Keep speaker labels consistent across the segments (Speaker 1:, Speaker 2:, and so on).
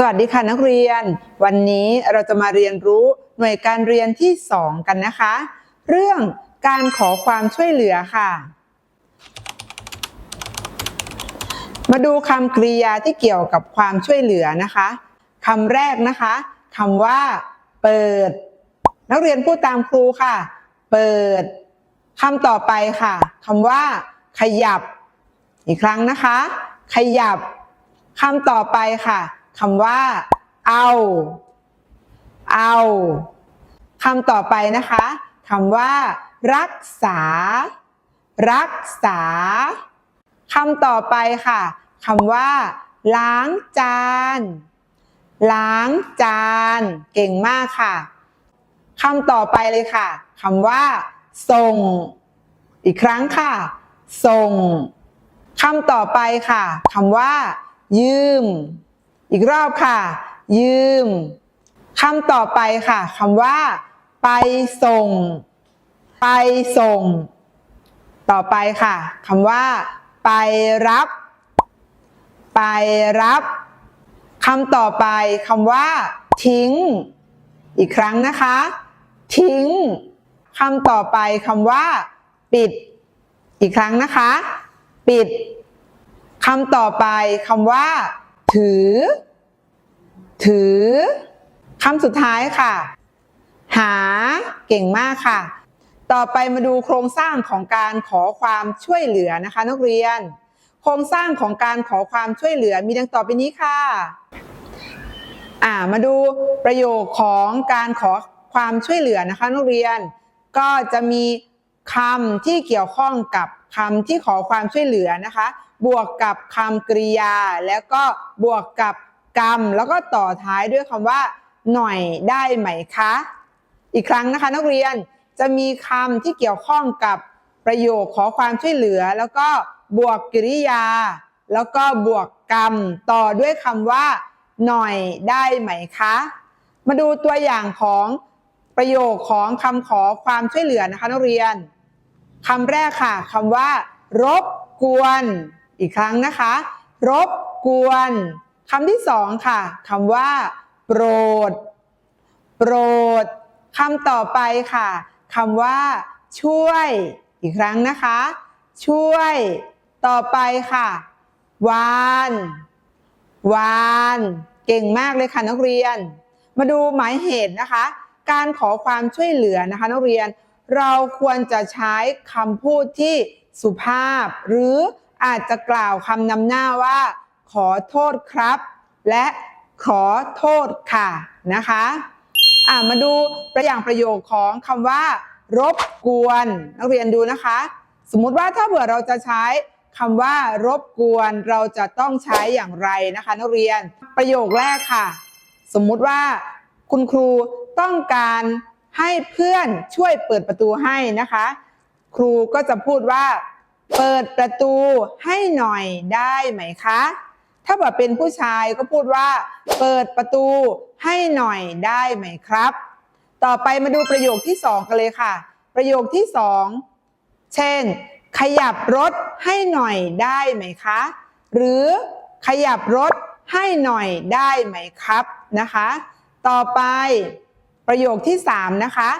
Speaker 1: สวัสดีค่ะนักเรียน วันนี้เราจะมาเรียนรู้หน่วยการเรียนที่ 2 กันนะคะ เรื่องการขอความช่วยเหลือค่ะ มาดูคำกริยาที่เกี่ยวกับความช่วยเหลือนะคะคำแรกนะคะคำว่า เปิด นักเรียนพูดตามครูค่ะ เปิดคำต่อไปค่ะคำว่า ขยับ อีกครั้งนะคะ ขยับคำต่อไปค่ะ คำว่า เอา เอาคำต่อไปนะคะคำว่า รักษา รักษาคำต่อไปค่ะคำว่า ล้างจาน ล้างจาน เก่งมากค่ะคำต่อไปเลยค่ะคำว่า ส่ง อีกครั้งค่ะ ส่งคำต่อไปค่ะคำว่า ยืม อีกรอบค่ะ ยืมคำต่อไปค่ะคำว่า ไปส่ง ไปส่ง ต่อไปค่ะคำว่า ไปรับ ไปรับคำต่อไปคำว่า ทิ้ง อีกครั้งนะคะ ทิ้งคำต่อไปคำว่า ปิด อีกครั้งนะคะ ปิดคำต่อไปคำว่า ถือ ถือคำสุดท้ายค่ะ หาเก่งมากค่ะ ต่อไปมาดูโครงสร้างของการขอความช่วยเหลือนะคะนักเรียน โครงสร้างของการขอความช่วยเหลือมีดังต่อไปนี้ค่ะอ่ามาดูประโยคของการขอความช่วยเหลือนะคะนักเรียน ก็จะมีคำที่เกี่ยวข้องกับคำที่ขอความช่วยเหลือนะคะ บวกกับคำกริยา แล้วก็บวกกับกรรม แล้วก็ต่อท้ายด้วยคำว่า หน่อยได้ไหมคะ อีกครั้งนะคะนักเรียนจะมีคำที่เกี่ยวข้องกับประโยคขอความช่วยเหลือ แล้วก็บวกกริยา แล้วก็บวกกรรม ต่อด้วยคำว่า หน่อยได้ไหมคะ มาดูตัวอย่างของประโยคของคำขอความช่วยเหลือนะคะนักเรียนคำแรกค่ะคำว่า รบกวน อีกครั้งนะคะ รบกวนคำที่สองค่ะคำว่า โปรด โปรดคำต่อไปค่ะคำว่า ช่วย อีกครั้งนะคะ ช่วย ต่อไปค่ะ วาน วาน เก่งมากเลยค่ะนักเรียน มาดูหมายเหตุนะคะ การขอความช่วยเหลือนะคะ นักเรียน เราควรจะใช้คำพูดที่สุภาพหรือ อาจจะกล่าวคำนำหน้าว่า ขอโทษครับ และขอโทษค่ะนะคะอ่ามาดูตัวอย่างประโยคของคำว่า รบกวน นักเรียนดูนะคะ สมมุติว่าถ้าเผื่อเราจะใช้คำว่ารบกวนเราจะต้องใช้อย่างไรนะคะนักเรียนประโยคแรกค่ะ สมมุติว่าคุณครูต้องการให้เพื่อนช่วยเปิดประตูให้นะคะ ครูก็จะพูดว่า เปิดประตูให้หน่อยได้ไหมคะ ถ้าแบบเป็นผู้ชายก็พูดว่า เปิดประตูให้หน่อยได้ไหมครับ ต่อไปมาดูประโยคที่สองกันเลยค่ะ ประโยคที่สองเช่น ขยับรถให้หน่อยได้ไหมคะ หรือขยับรถให้หน่อยได้ไหมครับนะคะ ต่อไปประโยคที่สามนะคะ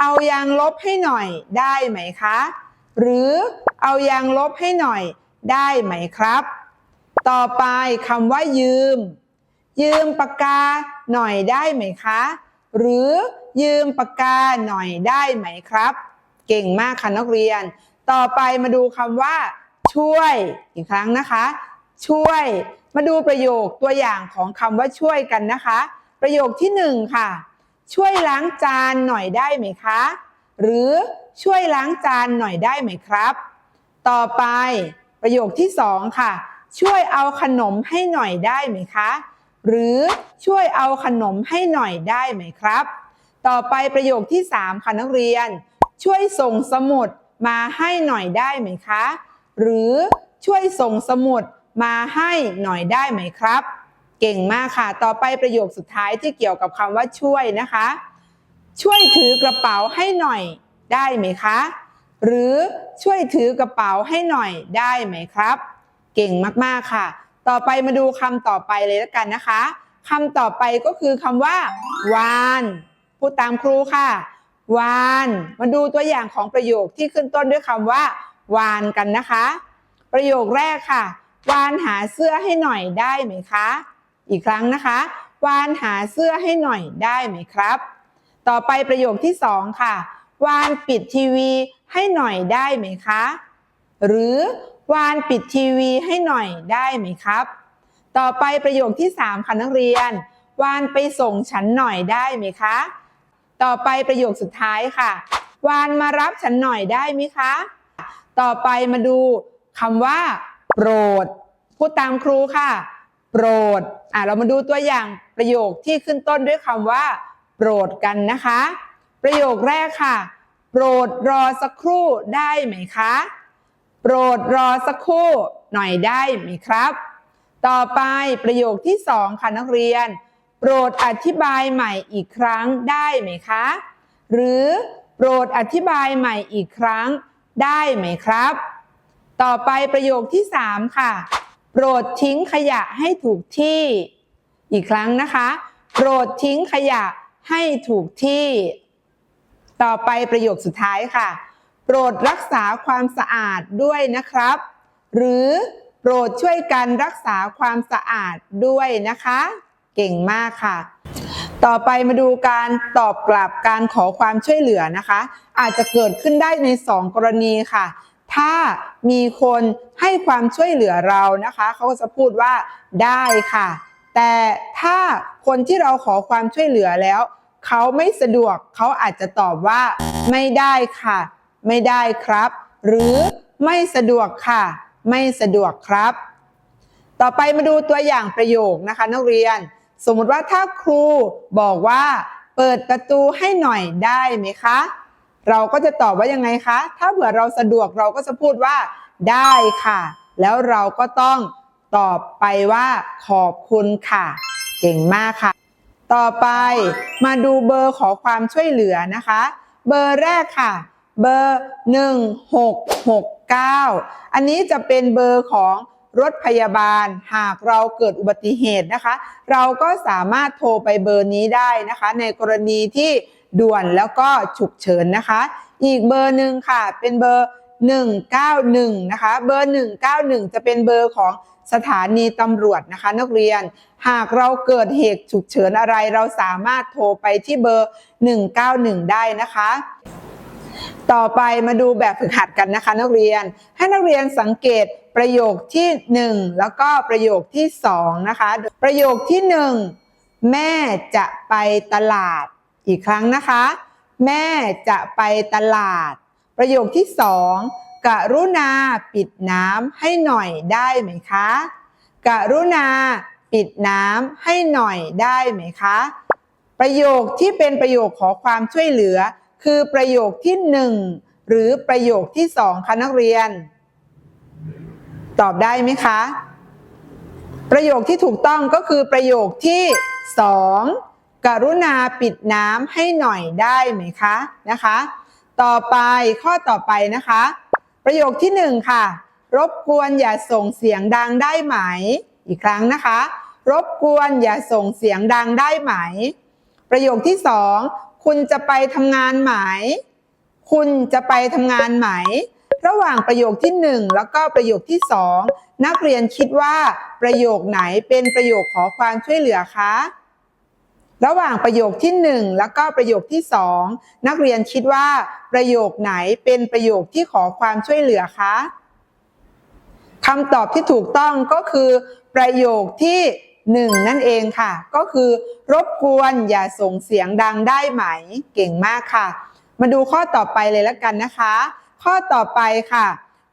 Speaker 1: เอายางลบให้หน่อยได้ไหมคะ หรือเอายางลบให้หน่อยได้ไหมครับ ต่อไปคำว่ายืม ยืมปากกาหน่อยได้ไหมคะ หรือยืมปากกาหน่อยได้ไหมครับ เก่งมากค่ะนักเรียน ต่อไปมาดูคำว่า ช่วยอีกครั้งนะคะ ช่วย มาดูประโยคตัวอย่างของคำว่าช่วยกันนะคะ ประโยคที่หนึ่งค่ะ ช่วยล้างจานหน่อยได้ไหมคะ หรือ ช่วยล้างจานหน่อยได้ไหมครับ ต่อไปประโยคที่สองค่ะ ช่วยเอาขนมให้หน่อยได้ไหมคะ หรือช่วยเอาขนมให้หน่อยได้ไหมครับ ต่อไปประโยคที่สามค่ะนักเรียน ช่วยส่งสมุดมาให้หน่อยได้ไหมคะ หรือช่วยส่งสมุดมาให้หน่อยได้ไหมครับ เก่งมากค่ะ ต่อไปประโยคสุดท้ายที่เกี่ยวกับคำว่าช่วยนะคะ ช่วยถือกระเป๋าให้หน่อย ได้ไหมคะ หรือช่วยถือกระเป๋าให้หน่อยได้ไหมครับ เก่งมากๆค่ะ ต่อไปมาดูคำต่อไปเลยแล้วกันนะคะคำต่อไปก็คือคำว่าวานพูดตามครูค่ะวาน มาดูตัวอย่างของประโยคที่ขึ้นต้นด้วยคำว่า วานกันนะคะ ประโยคแรกค่ะ วานหาเสื้อให้หน่อยได้ไหมคะ อีกครั้งนะคะ วานหาเสื้อให้หน่อยได้ไหมครับ ต่อไปประโยคที่สองค่ะ วานปิดทีวีให้หน่อยได้ไหมคะ หรือวานปิดทีวีให้หน่อยได้ไหมครับ ต่อไปประโยคที่สามค่ะนักเรียน วานไปส่งฉันหน่อยได้ไหมคะ ต่อไปประโยคสุดท้ายค่ะ วานมารับฉันหน่อยได้ไหมคะ ต่อไปมาดูคำว่า โปรด พูดตามครูค่ะ โปรด อะเรามาดูตัวอย่างประโยคที่ขึ้นต้นด้วยคำว่า โปรดกันนะคะ ประโยคแรกค่ะ โปรดรอสักครู่ได้ไหมคะ โปรดรอสักครู่หน่อยได้ไหมครับ ต่อไปประโยคที่สองค่ะนักเรียน โปรดอธิบายใหม่อีกครั้งได้ไหมคะ หรือโปรดอธิบายใหม่อีกครั้งได้ไหมครับ ต่อไปประโยคที่สามค่ะ โปรดทิ้งขยะให้ถูกที่ อีกครั้งนะคะ โปรดทิ้งขยะให้ถูกที่ ต่อไปประโยคสุดท้ายค่ะ โปรดรักษาความสะอาดด้วยนะครับ หรือโปรดช่วยกันรักษาความสะอาดด้วยนะคะ เก่งมากค่ะ ต่อไปมาดูการตอบกลับการขอความช่วยเหลือนะคะ อาจจะเกิดขึ้นได้ใน 2 กรณีค่ะ ถ้ามีคนให้ความช่วยเหลือเรานะคะ เขาก็จะพูดว่าได้ค่ะ แต่ถ้าคนที่เราขอความช่วยเหลือแล้ว เขาไม่สะดวก เขาอาจจะตอบว่า ไม่ได้ค่ะ ไม่ได้ครับ หรือไม่สะดวกค่ะ ไม่สะดวกครับ ต่อไปมาดูตัวอย่างประโยคนะคะ นักเรียน สมมติว่าถ้าครูบอกว่า เปิดประตูให้หน่อยได้ไหมคะ เราก็จะตอบว่ายังไงคะ ถ้าเผื่อเราสะดวกเราก็จะพูดว่า ได้ค่ะ แล้วเราก็ต้องตอบไปว่าขอบคุณค่ะ เก่งมากค่ะ ต่อไปมาดูเบอร์ขอความช่วยเหลือนะคะ เบอร์แรกค่ะ เบอร์ 1669 อันนี้จะเป็นเบอร์ของรถพยาบาลหากเราเกิดอุบัติเหตุนะคะ เราก็สามารถโทรไปเบอร์นี้ได้นะคะ ในกรณีที่ด่วนแล้วก็ฉุกเฉินนะคะ อีกเบอร์หนึ่งค่ะ เป็นเบอร์ 191 นะคะ เบอร์ 191 จะเป็นเบอร์ของสถานีตำรวจนะคะ นักเรียน หากเราเกิดเหตุฉุกเฉินอะไรเราสามารถโทรไปที่เบอร์ 191 ได้นะคะ ต่อไปมาดูแบบฝึกหัดกันนะคะ นักเรียน ให้นักเรียนสังเกตประโยคที่ 1 แล้วก็ประโยคที่ 2 นะคะ ประโยคที่ 1 แม่จะไปตลาดอีกครั้งนะคะ แม่จะไปตลาด ประโยคที่2กรุณาปิดน้ำให้หน่อยได้ไหมคะกรุณาปิดน้ำให้หน่อยได้ไหมคะ ประโยคที่เป็นประโยคขอความช่วยเหลือ คือประโยคที่หนึ่งหรือประโยคที่สองคะนักเรียน ตอบได้ไหมคะ ประโยคที่ถูกต้องก็คือประโยคที่สองกรุณาปิดน้ำให้หน่อยได้ไหมคะนะคะ ต่อไปข้อต่อไปนะคะ ประโยคที่หนึ่งค่ะ รบกวนอย่าส่งเสียงดังได้ไหม อีกครั้งนะคะ รบกวนอย่าส่งเสียงดังได้ไหม ประโยคที่สองคุณจะไปทำงานไหม คุณจะไปทำงานไหม ระหว่างประโยคที่หนึ่งแล้วก็ประโยคที่สองนักเรียนคิดว่าประโยคไหนเป็นประโยคขอความช่วยเหลือคะ ระหว่างประโยคที่หนึ่งแล้วก็ประโยคที่สองนักเรียนคิดว่าประโยคไหนเป็นประโยคที่ขอความช่วยเหลือคะคำตอบที่ถูกต้องก็คือประโยคที่หนึ่งนั่นเองค่ะ ก็คือ รบกวนอย่าส่งเสียงดังได้ไหม เก่งมากค่ะ มาดูข้อต่อไปเลยแล้วกันนะคะ ข้อต่อไปค่ะ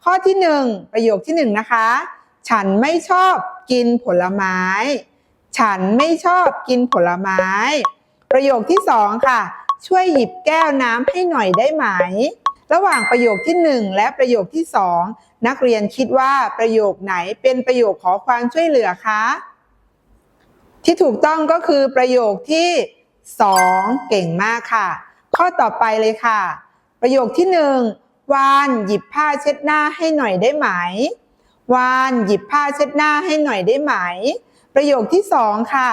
Speaker 1: ข้อที่หนึ่งประโยคที่หนึ่งนะคะ ฉันไม่ชอบกินผลไม้ ฉันไม่ชอบกินผลไม้ ประโยคที่สองค่ะ ช่วยหยิบแก้วน้ำให้หน่อยได้ไหม ระหว่างประโยคที่หนึ่งและประโยคที่สองนักเรียนคิดว่าประโยคไหนเป็นประโยคขอความช่วยเหลือคะ ที่ถูกต้องก็คือประโยคที่สองเก่งมากค่ะ ข้อต่อไปเลยค่ะ ประโยคที่หนึ่งวานหยิบผ้าเช็ดหน้าให้หน่อยได้ไหม วานหยิบผ้าเช็ดหน้าให้หน่อยได้ไหม ประโยคที่สองค่ะ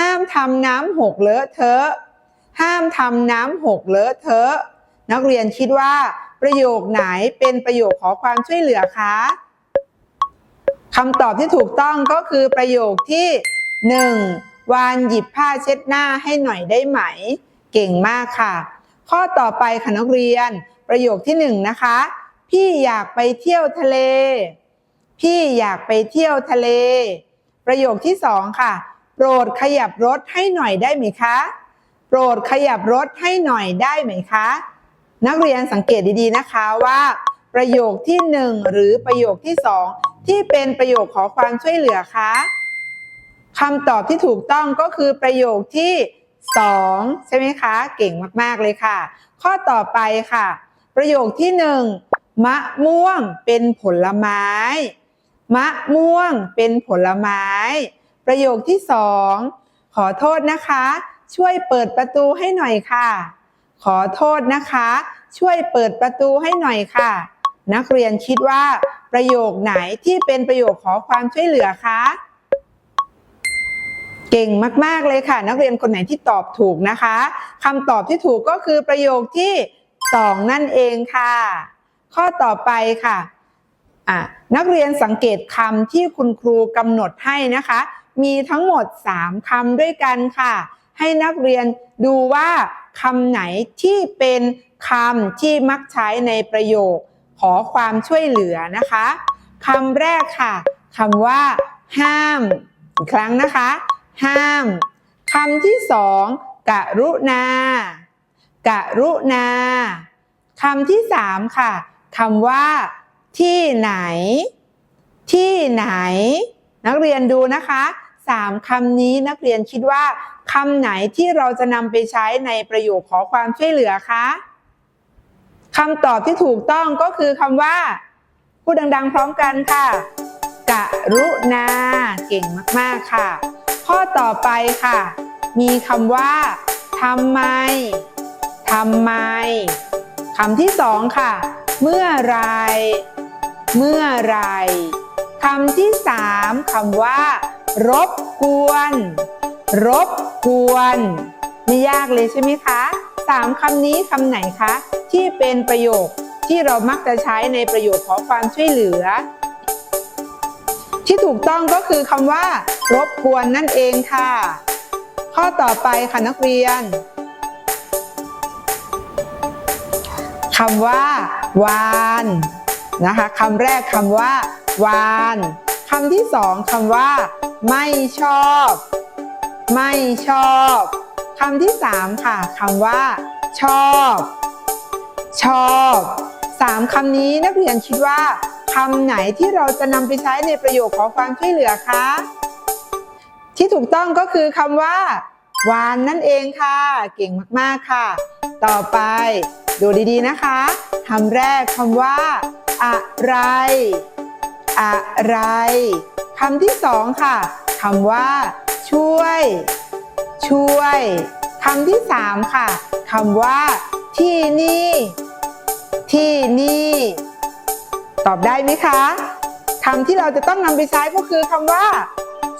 Speaker 1: ห้ามทำน้ำหกเลอะเทอะ ห้ามทำน้ำหกเลอะเทอะ นักเรียนคิดว่า ประโยคไหนเป็นประโยคขอความช่วยเหลือคะคำตอบที่ถูกต้องก็คือประโยคที่หนึ่งวานหยิบผ้าเช็ดหน้าให้หน่อยได้ไหม เก่งมากค่ะ ข้อต่อไปค่ะนักเรียน ประโยคที่หนึ่งนะคะ พี่อยากไปเที่ยวทะเล พี่อยากไปเที่ยวทะเล ประโยคที่สองค่ะ โปรดขยับรถให้หน่อยได้ไหมคะ โปรดขยับรถให้หน่อยได้ไหมคะ นักเรียนสังเกตดีๆนะคะว่า ประโยคที่หนึ่งหรือประโยคที่สองที่เป็นประโยคขอความช่วยเหลือคะคำตอบที่ถูกต้องก็คือประโยคที่สองใช่ไหมคะ เก่งมากๆเลยค่ะ ข้อต่อไปค่ะ ประโยคที่หนึ่งมะม่วงเป็นผลไม้ มะม่วงเป็นผลไม้ ประโยคที่สองขอโทษนะคะ ช่วยเปิดประตูให้หน่อยค่ะ ขอโทษนะคะ ช่วยเปิดประตูให้หน่อยค่ะ นักเรียนคิดว่า ประโยคไหนที่เป็นประโยคขอความช่วยเหลือคะเก่งมาก ๆ เลยค่ะ นักเรียนคนไหนที่ตอบถูกนะคะคำตอบที่ถูกก็คือประโยคที่สองนั่นเองค่ะ ข้อต่อไปค่ะ อะนักเรียนสังเกตคำที่คุณครูกำหนดให้นะคะ มีทั้งหมด 3คำด้วยกันค่ะ ให้นักเรียนดูว่าคำไหนที่เป็นคำที่มักใช้ในประโยค ขอความช่วยเหลือนะคะคำแรกค่ะคำว่า ห้าม อีกครั้งนะคะ ห้ามคำที่สองกะรุณากะรุณาคำที่สามค่ะคำว่า ที่ไหน ที่ไหน นักเรียนดูนะคะสามคำนี้นักเรียนคิดว่าคำไหนที่เราจะนำไปใช้ในประโยคขอความช่วยเหลือคะคำตอบที่ถูกต้องก็คือคำว่า พูดดัง ๆ พร้อมกันค่ะกะรุณาเก่งมากๆค่ะ ข้อต่อไปค่ะ มีคำว่าทำไมทำไมคำที่สองค่ะ เมื่อไร เมื่อไรคำที่สามคำว่า รบกวน รบกวนไม่ยากเลยใช่ไหมคะสามคำนี้คำไหนคะ ที่เป็นประโยคที่เรามักจะใช้ในประโยคขอความช่วยเหลือ ที่ถูกต้องก็คือคำว่า รบกวนนั่นเองค่ะ ข้อต่อไปค่ะนักเรียนคำว่าวาน นะคะคำแรกคำว่าวานคำที่สองคำว่า ไม่ชอบ ไม่ชอบคำที่สามค่ะคำว่า ชอบ ชอบสามคำนี้นักเรียนคิดว่าคำไหนที่เราจะนำไปใช้ในประโยคขอความช่วยเหลือคะที่ถูกต้องก็คือคำว่าวานนั่นเองค่ะ เก่งมาก ๆ ค่ะ ต่อไปดูดีๆนะคะคำแรกคำว่า อะไร อะไรคำที่สองค่ะคำว่า ช่วย ช่วยคำที่สามค่ะคำว่า ที่นี่ ที่นี่ ตอบได้ไหมคะคำที่เราจะต้องนำไปใช้ก็คือคำว่า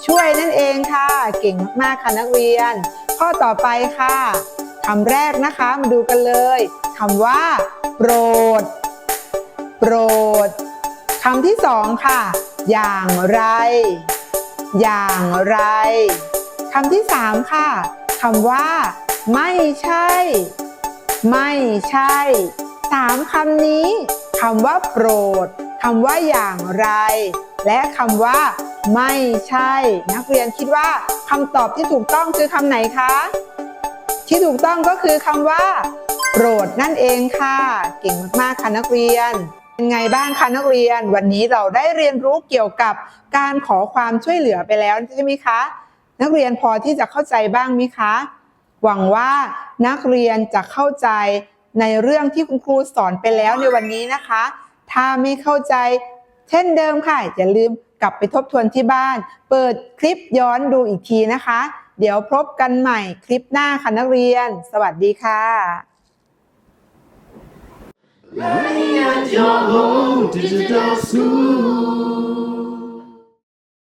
Speaker 1: ช่วยนั่นเองค่ะ เก่งมากๆค่ะนักเรียน ข้อต่อไปค่ะคำแรกนะคะมาดูกันเลยคำว่า โปรด โปรดคำที่สองค่ะ อย่างไร อย่างไรคำที่สามค่ะคำว่า ไม่ใช่ ไม่ใช่สามคำนี้คำว่าโปรดคำว่าอย่างไร และคำว่า ไม่ใช่ นักเรียนคิดว่าคำตอบที่ถูกต้องคือคำไหนคะที่ถูกต้องก็คือคำว่า โปรดนั่นเองค่ะ เก่งมากๆค่ะนักเรียน เป็นไงบ้างคะนักเรียน วันนี้เราได้เรียนรู้เกี่ยวกับการขอความช่วยเหลือไปแล้วใช่ไหมคะ นักเรียนพอที่จะเข้าใจบ้างไหมคะ หวังว่านักเรียนจะเข้าใจในเรื่องที่คุณครูสอนไปแล้วในวันนี้นะคะ ถ้าไม่เข้าใจ เช่นเดิมค่ะ อย่าลืมกลับไปทบทวนที่บ้าน เปิดคลิปย้อนดูอีกทีนะคะ เดี๋ยวพบกันใหม่คลิปหน้าค่ะนักเรียน สวัสดีค่ะ
Speaker 2: Learning at your home digital school.